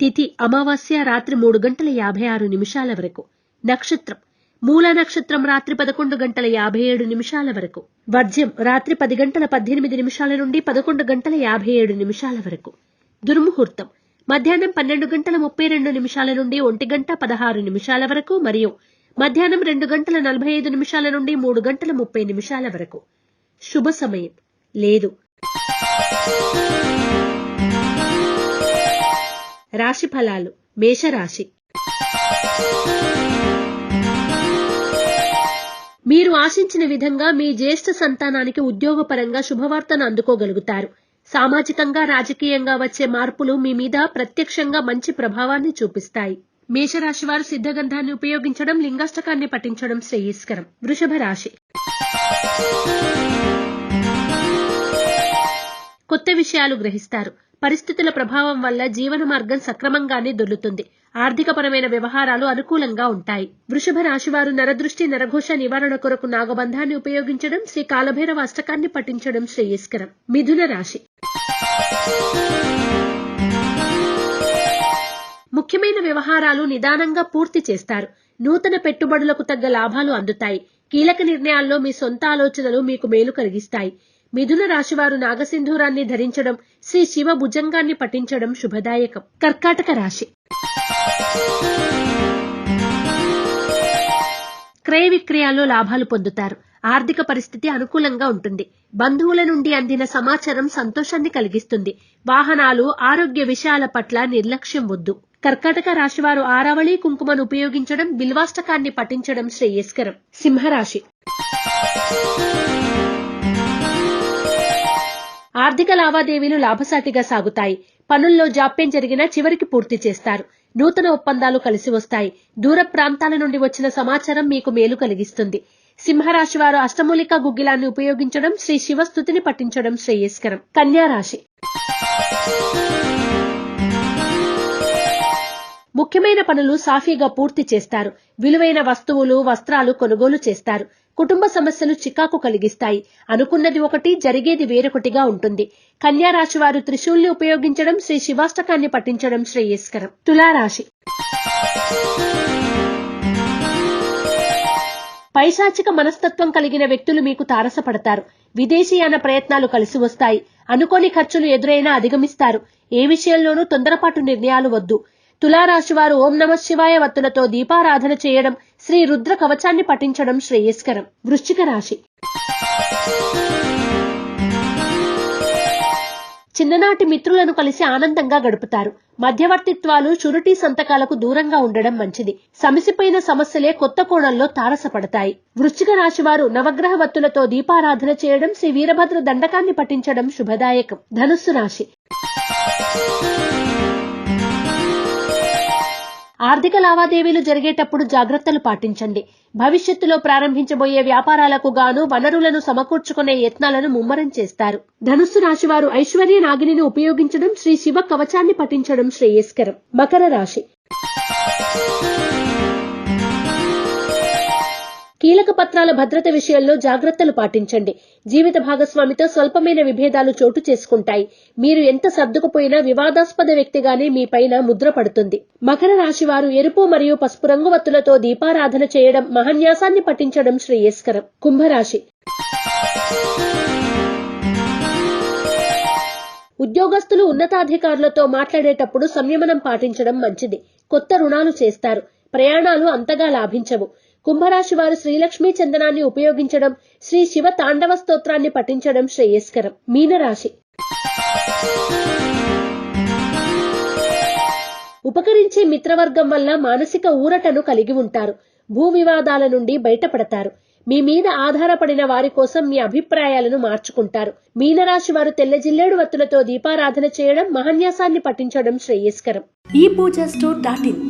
తిథి అమావాస్య రాత్రి మూడు గంటల యాభై ఆరు నిమిషాల వరకు. నక్షత్రం. మూల నక్షత్రం రాత్రి పదకొండు గంటల యాభై ఏడు నిమిషాల వరకు. వర్జ్యం. రాత్రి పది గంటల పద్దెనిమిది నిమిషాల నుండి పదకొండు గంటల యాభై ఏడు నిమిషాల వరకు. దుర్ముహూర్తం. మధ్యాహ్నం పన్నెండు గంటల ముప్పై రెండు నిమిషాల నుండి ఒంటి గంట పదహారు నిమిషాల వరకు మరియు మధ్యాహ్నం రెండు గంటల నలభై ఐదు నిమిషాల నుండి మూడు గంటల ముప్పై నిమిషాల వరకు. శుభ సమయం. లేదు. రాశి ఫలాలు. మేషరాశి. మీరు ఆశించిన విధంగా మీ జ్యేష్ఠ సంతానానికి ఉద్యోగపరంగా శుభవార్తను అందుకోగలుగుతారు. సామాజికంగా రాజకీయంగా వచ్చే మార్పులు మీ మీద ప్రత్యక్షంగా మంచి ప్రభావాన్ని చూపిస్తాయి. మేషరాశి వారు సిద్ధగంధాన్ని ఉపయోగించడం లింగాష్టకాన్ని పఠించడం శ్రేయస్కరం. వృషభ రాశి. కొత్త విషయాలు గ్రహిస్తారు. పరిస్థితుల ప్రభావం వల్ల జీవన మార్గం సక్రమంగానే దొర్లుతుంది. ఆర్థికపరమైన వ్యవహారాలు అనుకూలంగా ఉంటాయి. వృషభ రాశివారు నరదృష్టి నరఘోష నివారణ కొరకు నాగబంధాన్ని ఉపయోగించడం శ్రీ కాలభైరవ అష్టకాన్ని పఠించడం శ్రేయస్కరం. మిథున రాశి. ముఖ్యమైన వ్యవహారాలు నిదానంగా పూర్తి చేస్తారు. నూతన పెట్టుబడులకు తగ్గ లాభాలు అందుతాయి. కీలక నిర్ణయాల్లో మీ సొంత ఆలోచనలు మీకు మేలు కలిగిస్తాయి. మిథున రాశివారు నాగసింధూరాన్ని ధరించడం శ్రీ శివ భుజంగాన్ని పఠించడం శుభదాయకం. కర్కాటక రాశి. క్రయ విక్రయాల్లో లాభాలు పొందుతారు. ఆర్థిక పరిస్థితి అనుకూలంగా ఉంటుంది. బంధువుల నుండి అందిన సమాచారం సంతోషాన్ని కలిగిస్తుంది. వాహనాలు ఆరోగ్య విషయాల పట్ల నిర్లక్ష్యం వద్దు. కర్కాటక రాశివారు ఆరావళి కుంకుమను ఉపయోగించడం బిల్వాష్టకాన్ని పఠించడం శ్రేయస్కరం. సింహరాశి. ఆర్థిక లావాదేవీలు లాభసాటిగా సాగుతాయి. పనుల్లో జాప్యం జరిగినా చివరికి పూర్తి చేస్తారు. నూతన ఒప్పందాలు కలిసి వస్తాయి. దూర ప్రాంతాల నుండి వచ్చిన సమాచారం మీకు మేలు కలిగిస్తుంది. సింహరాశి వారు అష్టమూలిక గుగ్గిలాన్ని ఉపయోగించడం శ్రీ శివస్థుతిని పఠించడం శ్రేయస్కరం. కన్యా రాశి ముఖ్యమైన పనులు సాఫీగా పూర్తి చేస్తారు. విలువైన వస్తువులు వస్త్రాలు కొనుగోలు చేస్తారు. కుటుంబ సమస్యలు చికాకు కలిగిస్తాయి. అనుకున్నది ఒకటి జరిగేది వేరొకటిగా ఉంటుంది. కన్యా రాశి వారు త్రిశూల్ని ఉపయోగించడం శ్రీ శివాష్టకాన్ని పఠించడం శ్రేయస్కరం. తులారాశి. పైశాచిక మనస్తత్వం కలిగిన వ్యక్తులు మీకు తారసపడతారు. విదేశీయాన ప్రయత్నాలు కలిసి వస్తాయి. అనుకోని ఖర్చులు ఎదురైనా అధిగమిస్తారు. ఏ విషయంలోనూ తొందరపాటు నిర్ణయాలు వద్దు. తులారాశి వారు ఓం నమ శివాయ వత్తులతో దీపారాధన చేయడం శ్రీ రుద్ర కవచాన్ని పఠించడం శ్రేయస్కరం. వృశ్చిక రాశి. చిన్ననాటి మిత్రులను కలిసి ఆనందంగా గడుపుతారు. మధ్యవర్తిత్వాలు షురిటీ సంతకాలకు దూరంగా ఉండడం మంచిది. సమసిపోయిన సమస్యలే కొత్త కోణంలో తారసపడతాయి. వృశ్చిక రాశి వారు నవగ్రహ వత్తులతో దీపారాధన చేయడం శ్రీ వీరభద్ర దండకాన్ని పఠించడం శుభదాయకం. ధనుస్సు రాశి. ఆర్థిక లావాదేవీలు జరిగేటప్పుడు జాగ్రత్తలు పాటించండి. భవిష్యత్తులో ప్రారంభించబోయే వ్యాపారాలకు గాను వనరులను సమకూర్చుకునే యత్నాలను ముమ్మరం చేస్తారు. ధనుస్సు రాశివారు ఐశ్వర్య నాగిని ఉపయోగించడం శ్రీ శివ కవచాన్ని పఠించడం శ్రేయస్కరం. మకర రాశి. కీలక పత్రాల భద్రత విషయంలో జాగ్రత్తలు పాటించండి. జీవిత భాగస్వామితో స్వల్పమైన విభేదాలు చోటు చేసుకుంటాయి. మీరు ఎంత సర్దుకుపోయినా వివాదాస్పద వ్యక్తిగానే మీ పైన ముద్ర పడుతుంది. మకర రాశి వారు ఎరుపు మరియు పసుపు రంగు వత్తులతో దీపారాధన చేయడం మహన్యాసాన్ని పఠించడం శ్రేయస్కరం. కుంభరాశి. ఉద్యోగస్తులు ఉన్నతాధికారులతో మాట్లాడేటప్పుడు సంయమనం పాటించడం మంచిది. కొత్త రుణాలు చేస్తారు. ప్రయాణాలు అంతగా లాభించవు. కుంభరాశి వారు శ్రీలక్ష్మీ చందనాన్ని ఉపయోగించడం శ్రీ శివ తాండవ స్తోత్రాన్ని పఠించడం శ్రేయస్కరం. మీనరాశి. ఉపకరించే మిత్రవర్గం వల్ల మానసిక ఊరటను కలిగి ఉంటారు. భూ వివాదాల నుండి బయటపడతారు. మీ మీద ఆధారపడిన వారి కోసం మీ అభిప్రాయాలను మార్చుకుంటారు. మీనరాశి వారు తెల్ల జిల్లేడు వత్తులతో దీపారాధన చేయడం మహన్యాసాన్ని పఠించడం శ్రేయస్కరం. ఈ పూజ స్టోర్ డాట్ ఇన్.